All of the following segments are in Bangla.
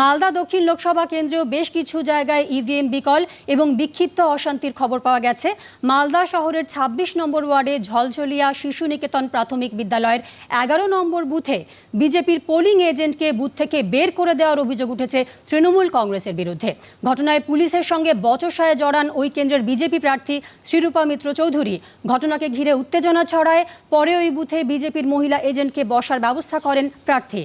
মালদা দক্ষিণ লোকসভা কেন্দ্রেও বেশ কিছু জায়গায় ইভিএম বিকল এবং বিক্ষিপ্ত অশান্তির খবর পাওয়া গেছে। মালদা শহরের ২৬ নম্বর ওয়ার্ডে ঝলঝলিয়া শিশু নিকেতন প্রাথমিক বিদ্যালয়ের এগারো নম্বর বুথে বিজেপির পোলিং এজেন্টকে বুথ থেকে বের করে দেওয়ার অভিযোগ উঠেছে তৃণমূল কংগ্রেসের বিরুদ্ধে। ঘটনায় পুলিশের সঙ্গে বচসায় জড়ান ওই কেন্দ্রের বিজেপি প্রার্থী শ্রীরূপা মিত্র চৌধুরী। ঘটনাকে ঘিরে উত্তেজনা ছড়ায়, পরে ওই বুথে বিজেপির মহিলা এজেন্টকে বসার ব্যবস্থা করেন প্রার্থী।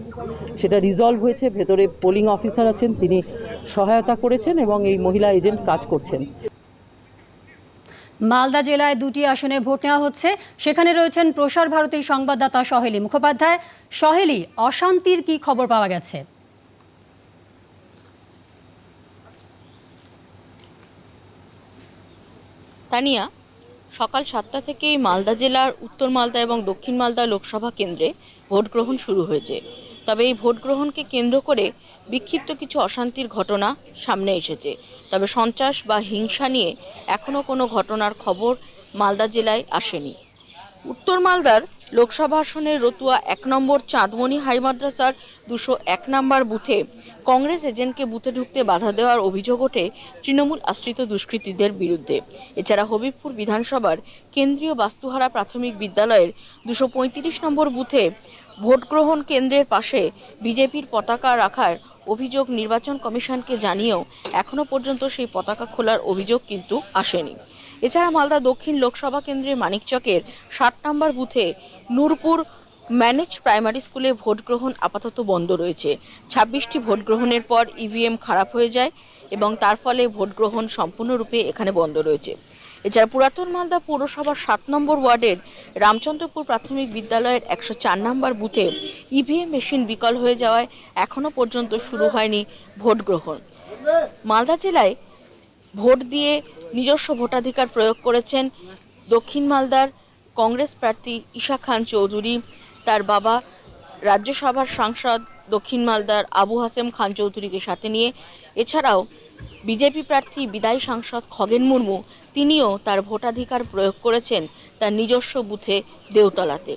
সেটা রিজলভ হয়েছে ভেতরে পোলিং অফিসার আছেন তিনি সহায়তা করেছেন এবং এই মহিলা এজেন্ট কাজ করছেন। মালদা জেলায় দুটি আসনে ভোট নেওয়া হচ্ছে। সেখানে রয়েছেন প্রসার ভারতীর সংবাদদাতা সহেলি মুখোপাধ্যায়। সহেলি অশান্তির কি খবর পাওয়া গেছে? তানিয়া সকাল সাতটা থেকেই মালদা জেলার উত্তর মালদা এবং দক্ষিণ মালদা লোকসভা কেন্দ্রে ভোট গ্রহণ শুরু হয়েছে। তবে এই ভোট গ্রহণকে কেন্দ্র করে বিক্ষিপ্ত কিছু অশান্তির ঘটনা সামনে এসেছে। তবে সন্ত্রাস বা হিংসা নিয়ে এখনও কোনো ঘটনার খবর মালদা জেলায় আসেনি। উত্তর মালদার লোকসভা আসনের রতুয়া এক নম্বর চাঁদমণি হাই মাদ্রাসার দুশো এক নম্বর বুথে কংগ্রেস এজেন্টকে বুথে ঢুকতে বাধা দেওয়ার অভিযোগ ওঠে তৃণমূল আশ্রিত দুষ্কৃতীদের বিরুদ্ধে। এছাড়া হবিবপুর বিধানসভার কেন্দ্রীয় বাস্তুহারা প্রাথমিক বিদ্যালয়ের দুশো পঁয়ত্রিশ নম্বর বুথে ভোট গ্রহণ কেন্দ্রের পাশে বিজেপির পতাকা রাখার অভিযোগ নির্বাচন কমিশনকে জানিয়েও এখনও পর্যন্ত সেই পতাকা খোলার অভিযোগ কিন্তু আসেনি। এছাড়া মালদা দক্ষিণ লোকসভা কেন্দ্রের মানিকচকের ষাট নম্বর বুথে নূরপুর ম্যানেজ প্রাইমারি স্কুলে ভোট গ্রহণ আপাতত বন্ধ রয়েছে। ছাব্বিশটি ভোট গ্রহণের পর ইভিএম খারাপ হয়ে যায় এবং তার ফলে ভোট গ্রহণ সম্পূর্ণরূপে এখানে বন্ধ রয়েছে। এছাড়া পুরাতন মালদা পৌরসভার সাত নম্বর ওয়ার্ডের রামচন্দ্রপুর প্রাথমিক বিদ্যালয়ের একশো চার নম্বর বুথে ইভিএম মেশিন বিকল হয়ে যাওয়ায় এখনও পর্যন্ত শুরু হয়নি ভোট গ্রহণ। মালদা জেলায় ভোট দিয়ে নিজস্ব ভোটাধিকার প্রয়োগ করেছেন দক্ষিণ মালদার কংগ্রেস প্রার্থী ঈশা খান চৌধুরী। তার বাবা রাজ্যসভার সাংসদ দক্ষিণ মালদার আবু হাসেম খান চৌধুরীকে সাথে নিয়ে। এছাড়াও বিজেপি প্রার্থী বিদায়ী সাংসদ খগেন মুর্মু, তিনিও তার ভোটাধিকার প্রয়োগ করেছেন তার নিজস্ব বুথে দেওতলাতে